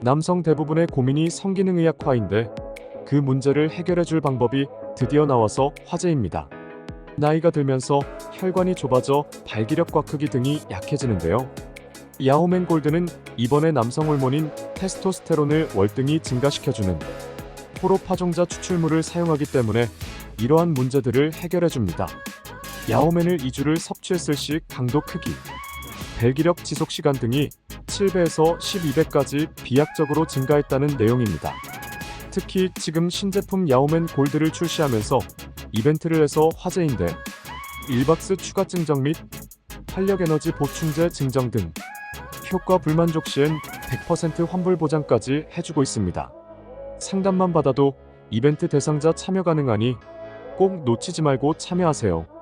남성 대부분의 고민이 성기능 의학화인데 그 문제를 해결해 줄 방법이 드디어 나와서 화제입니다. 나이가 들면서 혈관이 좁아져 발기력과 크기 등이 약해지는데요. 야호맨 골드는 이번에 남성 호르몬인 테스토스테론을 월등히 증가시켜주는 호로 파종자 추출물을 사용하기 때문에 이러한 문제들을 해결해줍니다. 야호맨을 2주를 섭취했을 시 강도 크기, 발기력 지속 시간 등이 7배에서 12배까지 비약적으로 증가했다는 내용입니다. 특히 지금 신제품 야오맨 골드를 출시하면서 이벤트를 해서 화제인데 1박스 추가 증정 및 활력 에너지 보충제 증정 등 효과 불만족 시엔 100% 환불 보장까지 해주고 있습니다. 상담만 받아도 이벤트 대상자 참여 가능하니 꼭 놓치지 말고 참여하세요.